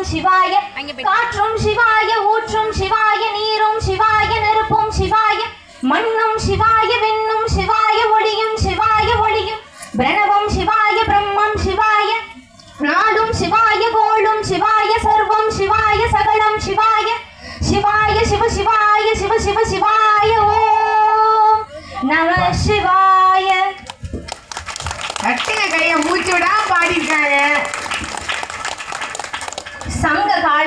மண்ணும் சிவாய காற்றும் சிவாய ஊற்றும் சிவாய நீரும் சிவாய நெருப்பும் சிவாய மண்ணும் சிவாய விண்ணும் சிவாய ஒளியும் சிவாய ஒளியும். பிரணவம் சிவாய பிரம்மம் சிவாய நாடும் சிவாய கோளும் சிவாய சர்வம் சிவாய சகலம் சிவாய. சிவாய சிவ சிவாய சிவ சிவ சிவாய ஓம் நம சிவாய. கட்டுங்க கைய மூச்சு விடாம பாடியிருக்காங்க.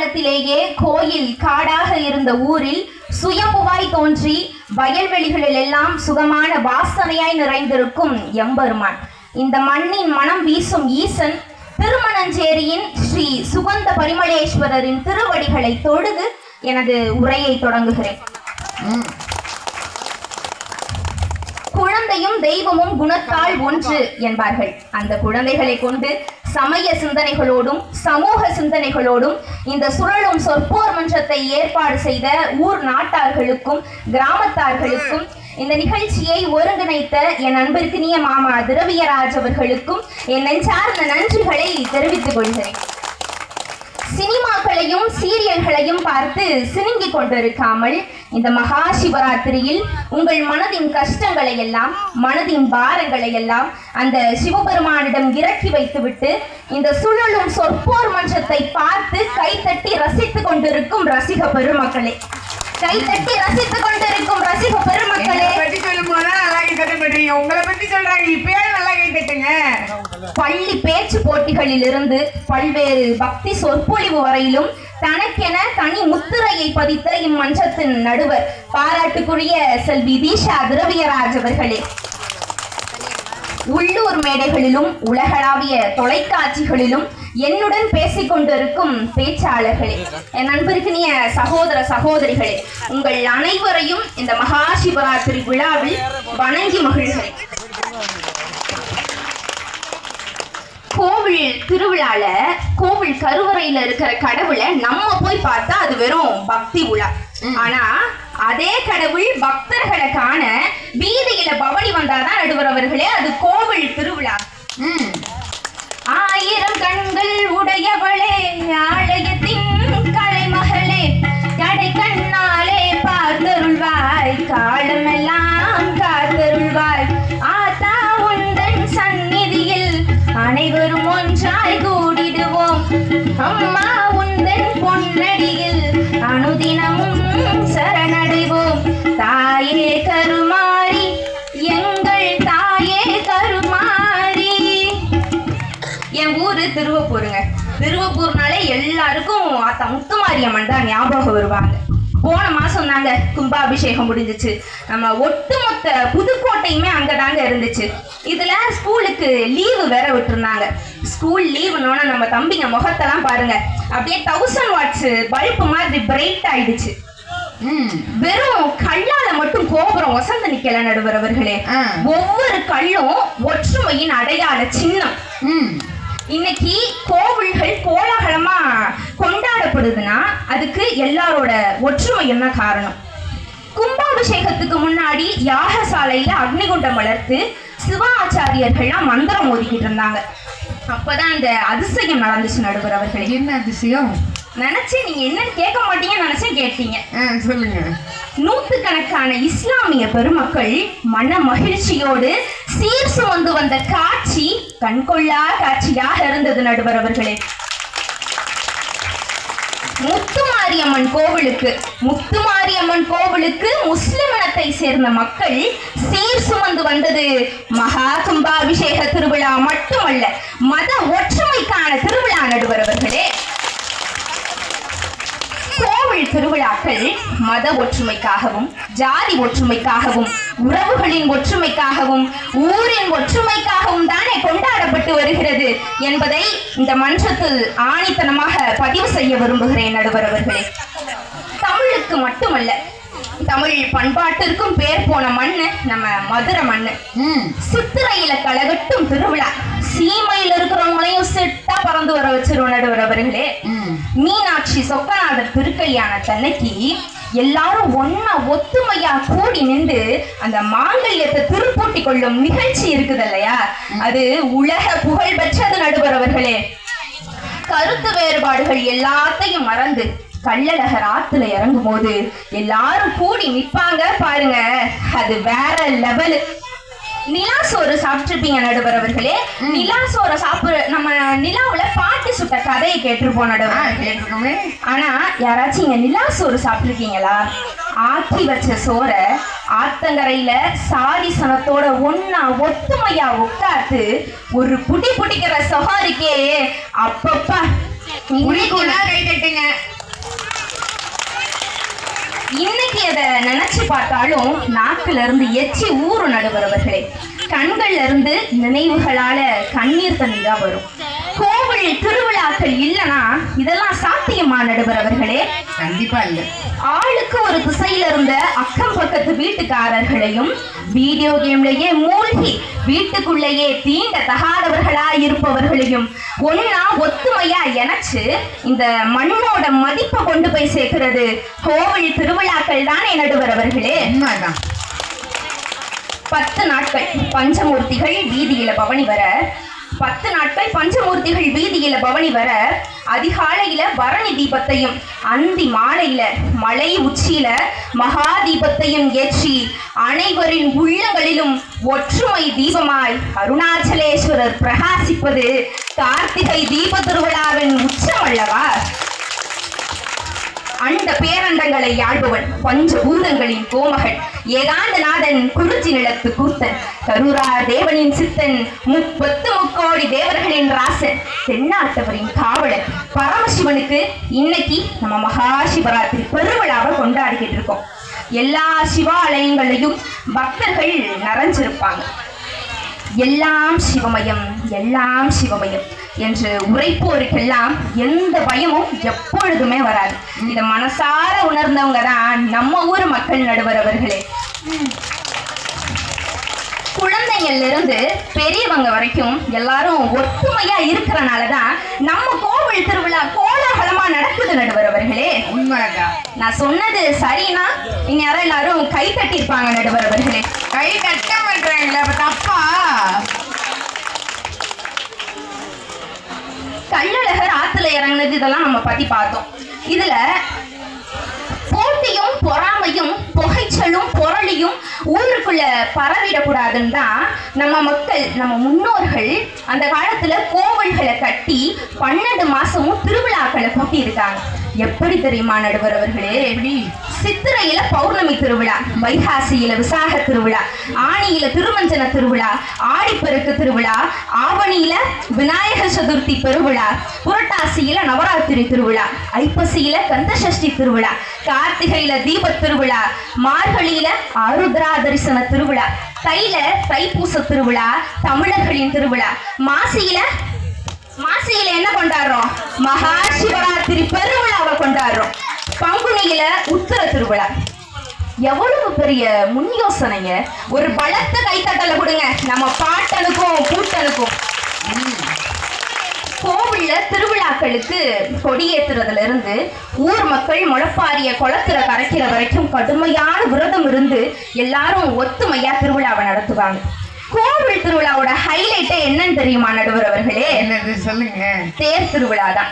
காலத்திலேயே கோயில் காடாக இருந்த ஊரில் சுயம்புவாய் தோன்றி வயல்வெளிகளில் எல்லாம் சுகமான வாசனையாய் நிறைந்திருக்கும் எம்பெருமான். இந்த மண்ணின் மனம் வீசும் ஈசன் திருமணஞ்சேரியின் ஸ்ரீ சுகந்த பரிமளேஸ்வரரின் திருவடிகளை தொழுது எனது உரையை தொடங்குகிறேன். குழந்தையும் தெய்வமும் குணத்தால் ஒன்று என்பார்கள். அந்த குழந்தைகளை கொண்டு சமய சிந்தனைகளோடும் சமூக சிந்தனைகளோடும் இந்த சுழலும் சொற்போர் மன்றத்தை ஏற்பாடு செய்த ஊர் நாட்டார்களுக்கும் கிராமத்தார்களுக்கும் இந்த நிகழ்ச்சியை ஒருங்கிணைத்த என் அன்பிற்கினிய மாமா திரவியராஜ் அவர்களுக்கும் என் நெஞ்சார்ந்த நன்றிகளை தெரிவித்துக் கொள்கிறேன். சினிமாக்களையும் சீரியல்களையும் பார்த்து சினுங்கிக் கொண்டிருக்காமல் இந்த மகா சிவராத்திரியில் உங்கள் மனதின் கஷ்டங்களை எல்லாம் மனதின் பாரங்களை எல்லாம் அந்த சிவபெருமானிடம் இறக்கி வைத்துவிட்டு இந்த சுழலும் சொற்போர் மன்றத்தை பார்த்து கைத்தட்டி ரசித்துக் கொண்டிருக்கும் ரசிக பெருமக்களே. கைத்தட்டி ரசித்துக் கொண்டிருக்கும் ரசிக பெருமக்களே. பத்தி சொல்லும் போதுதான் நல்லா கை தட்ட மாட்டீங்க உங்களை பத்தி சொல்றாங்க. இப்பயே நல்லா கை தட்டுங்க பள்ளி பேச்சு போட்டிகளில் இருந்து பல்வேறு பக்தி சொற்பொழிவு வரையிலும் தனக்கென தனி முத்திரையை பதித்த இம்மன்றத்தின் நடுவர் பாராட்டுக்குரிய செல்வி தீஷா திரவியராஜ் அவர்களே. உள்ளூர் மேடைகளிலும் உலகளாவிய தொலைக்காட்சிகளிலும் என்னுடன் பேசிக் கொண்டிருக்கும் பேச்சாளர்களே என் அன்பிற்கினிய சகோதர சகோதரிகளே உங்கள் அனைவரையும் இந்த மகா சிவராத்திரி விழாவில் வணங்கி மகிழ்கிறேன். கோவில் திருவிழால கோவில் கருவறையில இருக்கிற கடவுளை நம்ம போய் பார்த்தா அது வெறும் பக்தி உலா. ஆனா அதே கடவுள் பக்தர்களை காண வீதியில பவனி வந்தாதான் நடுவர் அவர்களே அது கோவில் திருவிழா. ஆயிரம் கண்கள் உடைய திருவப்பூருங்க. திருவப்பூர்னாலே எல்லாருக்கும் அத்த முத்துமாரியம்மன் தான் ஞாபகம் வருவாங்க. போன மாசம் தாங்க கும்பாபிஷேகம் முடிஞ்சிச்சு. நம்ம ஒட்டுமொத்த புதுக்கோட்டையுமே அங்கதாங்க இருந்துச்சு. இதுல ஸ்கூலுக்கு லீவு வேற விட்டுருந்தாங்க. ஸ்கூல் லீவுனோட நம்ம தம்பிங்க முகத்தெல்லாம் பாருங்க. அப்படியே தௌசண்ட் வாட்ஸ் பல்ப் மாதிரி பிரைட் ஆயிடுச்சு. வெறும் கல்லால மட்டும் கோபுரம் வசந்த நிக்கல நடுவர் அவர்களே. ஒவ்வொரு கல்லும் ஒற்றுமையின் அடையாள சின்னம். இன்னைக்கு கோவில்கள் கோலாகலமா கொண்டாடப்படுதுன்னா அதுக்கு எல்லாரோட ஒற்றுமையும் தான் காரணம்? கும்பாபிஷேகத்துக்கு முன்னாடி யாகசாலையில அக்னிகுண்டம் வளர்த்து சிவாச்சாரியர்கள்லாம் மந்திரம் ஓதிக்கிட்டு இருந்தாங்க. அப்பதான் அந்த அதிசயம் நடந்துச்சு நடுவர் அவர்களே. என்ன அதிசயம்? நினைச்சு நீங்க என்னன்னு கேட்க மாட்டீங்கன்னு நினைச்சேன் கேட்டீங்க. சொல்லுங்க. நூத்துக்கணக்கான இஸ்லாமிய பெருமக்கள் மன மகிழ்ச்சியோடு சீர் சுமந்து வந்த காட்சி கண்கொள்ளா காட்சியாக இருந்தது நடுவர் அவர்களே. முத்துமாரியம்மன் கோவிலுக்கு முத்துமாரியம்மன் கோவிலுக்கு முஸ்லிம் இனத்தை சேர்ந்த மக்கள் சீர் சுமந்து வந்தது. மகா கும்பாபிஷேக திருவிழா மட்டுமல்ல மத ஒற்றுமைக்கான திருவிழா நடுவர் அவர்களே. திருவிழாக்கள் மத ஒற்றுமைக்காகவும் ஜாதி ஒற்றுமைக்காகவும் உறவுகளின் ஒற்றுமைக்காகவும் ஊரின் ஒற்றுமைக்காகவும் தானே கொண்டாடப்பட்டு வருகிறது என்பதை இந்த மன்றத்தில் ஆணித்தனமாக பதிவு செய்ய விரும்புகிறேன் நடுவர் அவர்களே தமிழுக்கு மட்டுமல்ல தமிழ் பண்பாட்டிற்கும் பேர் போன மண்ணு நம்ம மதுரை மண்ணு. சித்திரையில கலகட்டும் திருவிழா சீமையில இருக்கிறவங்களையும் சிட்டா பறந்து வர வச்சிருவோம் நடுவர் அவர்களே. மீனாட்சி சொக்கநாதர் திருக்கல்யாணத்தன்னைக்கு எல்லாரும் ஒண்ணா ஒத்துமையா கூடி நின்று அந்த மாங்கல்யத்தை திருப்பூட்டி கொள்ளும் நிகழ்ச்சி இருக்குது இல்லையா அது உலக புகழ் பெற்றது நடுவர் அவர்களே கருத்து வேறுபாடுகள் எல்லாத்தையும் மறந்து கள்ளழகர் ஆத்துல இறங்கும் போது எல்லாரும் கூடி நிப்பாங்க பாருங்க. அது வேற லெவலு. நிலா சோறு சாப்பிட்டிருப்பீங்க நடுவர் அவர்களே. நிலா சோறை சாப்பிட நம்ம நிலாவுல பாட்டி சுட்ட கதையை கேட்டிருப்போம் நடுவர் அவர்களே. கேட்டிருக்கோமே. ஆனா யாராச்சும் இங்க நிலா சோறு சாப்பிட்டிருக்கீங்களா? ஆக்கி வச்ச சோறை ஆத்தங்கரையில சாதி சனத்தோட ஒன்னா ஒத்துமையா உட்கார்ந்து ஒரு புடி புடிக்கிற சொகாரிக்கே அப்பப்பா இன்னைக்கு உரிக்குனா கை தட்டுங்க. இன்னைக்கு அதை நினைச்சு பார்த்தாலும் நாக்குல இருந்து எச்சி ஊறு நடுவரவர்களே கண்கள்ல இருந்து நினைவுகளால கண்ணீர் தண்ணீரா வரும். கோவில் திருவிழாக்கள் இல்லைன்னா இதெல்லாம் சாத்தியமா நடுவரவர்களே கண்டிப்பா இல்லை. ஆளுக்கு ஒரு திசையில இருந்த அக்கம் பக்கத்து வீட்டுக்காரர்களையும் வீடியோ கேம்லயே மூழ்கி வீட்டுக்குள்ளேயே தீண்ட தகாதவர்களா இருப்பவர்களையும் ஒன்னா ஒத்துமையா இணைச்சு இந்த மண்ணோட மதிப்பை கொண்டு போய் சேர்க்கிறது கோவில் திருவிழாக்கள் தானே நடுவர் அவர்களே? உண்மைதான். பத்து நாட்கள் பஞ்சமூர்த்திகள் வீதியில பவனி வர பத்து நாட்கள் பஞ்சமூர்த்திகள் வீதியில பவனி வர அதிகாலையில பரணி தீபத்தையும் அந்தி மாலையில மலை உச்சியில மகா தீபத்தையும் ஏற்றி அனைவரின் உள்ளங்களிலும் ஒற்றுமை தீபமாய் அருணாச்சலேஸ்வரர் பிரகாசிப்பது கார்த்திகை தீப திருவிழாவின் உச்சம் அல்லவா அண்ட பேரண்டங்களை யாழ்பவன் பஞ்ச பூதங்களின் கோமகன் ஏகாந்தநாதன் குறிச்சி நிலத்து கூத்தன் கருரா தேவனின் சித்தன் முப்பத்து முக்கோடி தேவர்களின் ராசன் தென்னாட்டவரின் காவலன் பரமசிவனுக்கு இன்னைக்கு நம்ம மகா சிவராத்திரி பெருவிழாவை கொண்டாடிக்கிட்டு இருக்கோம். எல்லா சிவாலயங்களையும் பக்தர்கள் நிறைஞ்சிருப்பாங்க. எல்லாம் சிவமயம் எல்லாம் சிவமயம். என்று உரைப்போருக்கெல்லாம் எந்த பயமும் எப்பொழுதுமே வராது. இதை மனசார உணர்ந்தவங்க தான் நம்ம ஊர் மக்கள் நடுவர் அவர்களே. குழந்தைங்கள்ல இருந்து பெரியவங்க வரைக்கும் எல்லாரும் ஒத்துமையா இருக்கிறனால தான் நம்ம கோவில் திருவிழா கோலாகலமா நடக்குது நடுவர் அவர்களே. நான் சொன்னது சரினா இந்நேரம் எல்லாரும் கை தட்டியிருப்பாங்க நடுவர் அவர்களே. கை தட்ட மாட்டாங்களே அப்ப தப்பா? கள்ளழகர் ஆத்துல இறங்குனது இதெல்லாம் நம்ம பத்தி பார்த்தோம். இதுல போட்டியும் பொறாமையும் புகைச்சலும் பொருளியும் ஊருக்குள்ள பரவிடக்கூடாதுன்னு தான் நம்ம மக்கள் நம்ம முன்னோர்கள் அந்த காலத்துல கோவில்களை கட்டி பன்னெண்டு மாசமும் திருவிழாக்களை கூட்டி இருக்காங்க எப்படி தெரியுமா நடுவர் அவர்களே? சித்திரையில பௌர்ணமி திருவிழா வைகாசியில விசாக திருவிழா ஆணியில திருமஞ்சன திருவிழா ஆடிப்பெருக்கு திருவிழா ஆவணியில விநாயகர் சதுர்த்தி பெருவிழா புரட்டாசியில நவராத்திரி திருவிழா ஐப்பசியில கந்தசஷ்டி திருவிழா கார்த்திகையில தீப திருவிழா மார்கழியில ஆருத்ரா தரிசன திருவிழா தையில தைப்பூச திருவிழா தமிழர்களின் திருவிழா மாசியில மாசியில என்ன கொண்டாடுறோம்? மகா சிவராத்திரி பெருவிழாவை கொண்டாடுறோம். பங்குனியில உத்தர திருவிழா. எவ்வளவு பெரிய முன் யோசனைங்க. ஒரு பலத்த கைத்தட்டல கொடுங்க. நம்ம பாட்டனுக்கும் கூட்டனுக்கும் கோவில்ல திருவிழாக்களுக்கு கொடியேற்றுறதுல இருந்து ஊர் மக்கள் முளப்பாரிய குளத்துல கரைக்கிற வரைக்கும் கடுமையான விரதம் இருந்து எல்லாரும் ஒத்துமையா திருவிழாவை நடத்துவாங்க. கோவில் திருவிழாவோட ஹைலைட்டே என்னன்னு தெரியுமா நடுவர் அவர்களே? சொல்லுங்க. தேர் திருவிழா தான்.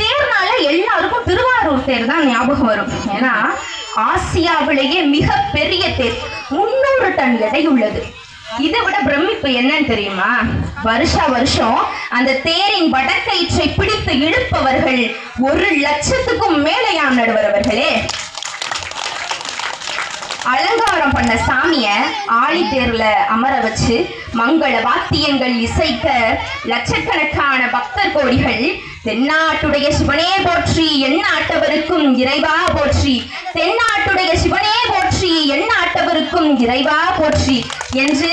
தேர்னால எல்லாருக்கும் திருவாரூர் தேர் தான் ஞாபகம் வரும். ஏன்னா ஆசியாவிலேயே மிக பெரிய தேர். முன்னூறு டன் எடை உள்ளது. இதை விட பிரமிப்பு என்னன்னு தெரியுமா? வருஷா வருஷம் அந்த தேரின் வடக்கயிற்றை பிடித்து இழுப்பவர்கள் ஒரு லட்சத்துக்கும் மேலையாம் நடுவரவர்களே அலங்காரம் பண்ண சாமிய ஆழி தேர்ல அமர வச்சு மங்கள வாத்தியங்கள் இசைக்க லட்சக்கணக்கான பக்தர் கோடிகள் தென்னாட்டுடைய சிவனே போற்றி எண்ணாட்டவருக்கும் இறைவா போற்றி தென்னாட்டுடைய சிவனே போற்றி எண்ணாட்டவருக்கும் இறைவா போற்றி என்று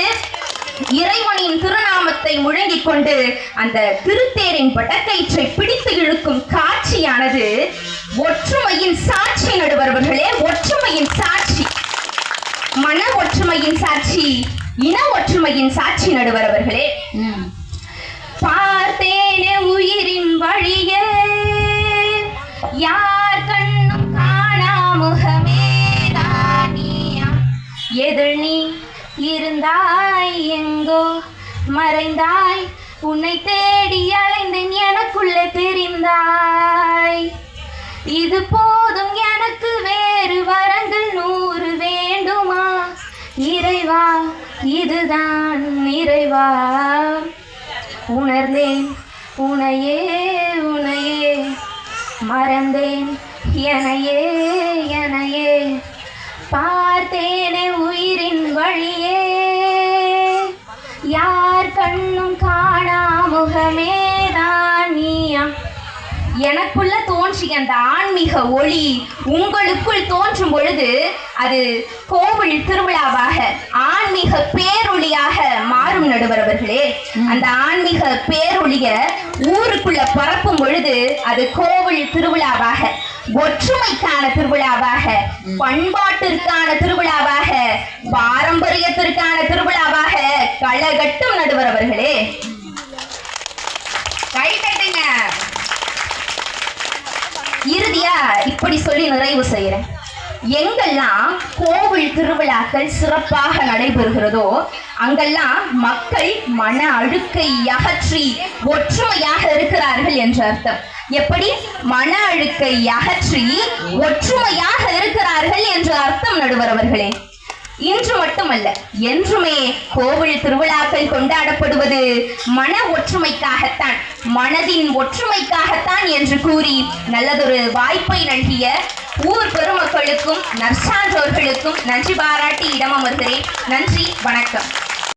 இறைவனின் திருநாமத்தை முழங்கிக் கொண்டு அந்த திருத்தேரின் வடக்கயிற்றை பிடித்து இழுக்கும் காட்சியானது ஒற்றுமையின் சாட்சி நடுவர்களே ஒற்றுமையின் சாட்சி. மன ஒற்றுமையின் சாட்சி இன ஒற்றுமையின் சாட்சி நடுவர் அவர்களே. பார்த்தேனே உயிரின் வழிய யார் கண்ணும் காணா முகமே எதிர் நீ இருந்தாய் எங்கோ மறைந்தாய் உன்னை தேடி அலைந்தேன் எனக்குள்ளே தெரிந்தாய். இது போதும் எனக்கு வேறு வரங்கள் நூறு வேண்டுமா இறைவா இதுதான் நிறைவா. உணர்ந்தேன் உனையே உனையே. மறந்தேன் எனையே எனையே பார்த்தேனே உயிரின் வழியே. யார் கண்ணும் காணா முகமேதான் நீயா எனக்குள்ள தோன்றிய அந்த ஆன்மீக ஒளி உங்களுக்குள் தோன்றும் பொழுது அது கோவில் திருவிழாவாக ஆன்மீக பேரொளியாக மாறும் நடுவர் அவர்களே அந்த ஆன்மீக பேரொளிய ஊருக்குள்ள பரப்பும் பொழுது அது கோவில் திருவிழாவாக ஒற்றுமைக்கான திருவிழாவாக பண்பாட்டிற்கான திருவிழாவாக பாரம்பரியத்திற்கான திருவிழாவாக களகட்டும் நடுவர் அவர்களே கை தட்டுங்க இறுதியா இப்படி சொல்லி நிறைவு செய்கிறேன். எங்கெல்லாம் கோவில் திருவிழாக்கள் சிறப்பாக நடைபெறுகிறதோ அங்கெல்லாம் மக்கள் மன அழுக்கை அகற்றி ஒற்றுமையாக இருக்கிறார்கள் என்று அர்த்தம். எப்படி? மன அழுக்கை அகற்றி ஒற்றுமையாக இருக்கிறார்கள் என்று அர்த்தம் நடுவர் அவர்களே இன்று மட்டுமல்ல என்றுமே கோவில் திருவிழாக்கள் கொண்டாடப்படுவது மன ஒற்றுமைக்காகத்தான் மனதின் ஒற்றுமைக்காகத்தான் என்று கூறி நல்லதொரு வாய்ப்பை நல்கிய ஊர் பெருமக்களுக்கும் நற்சான்றோர்களுக்கும் நன்றி பாராட்டி இடம் அமர்கிறேன் நன்றி வணக்கம்.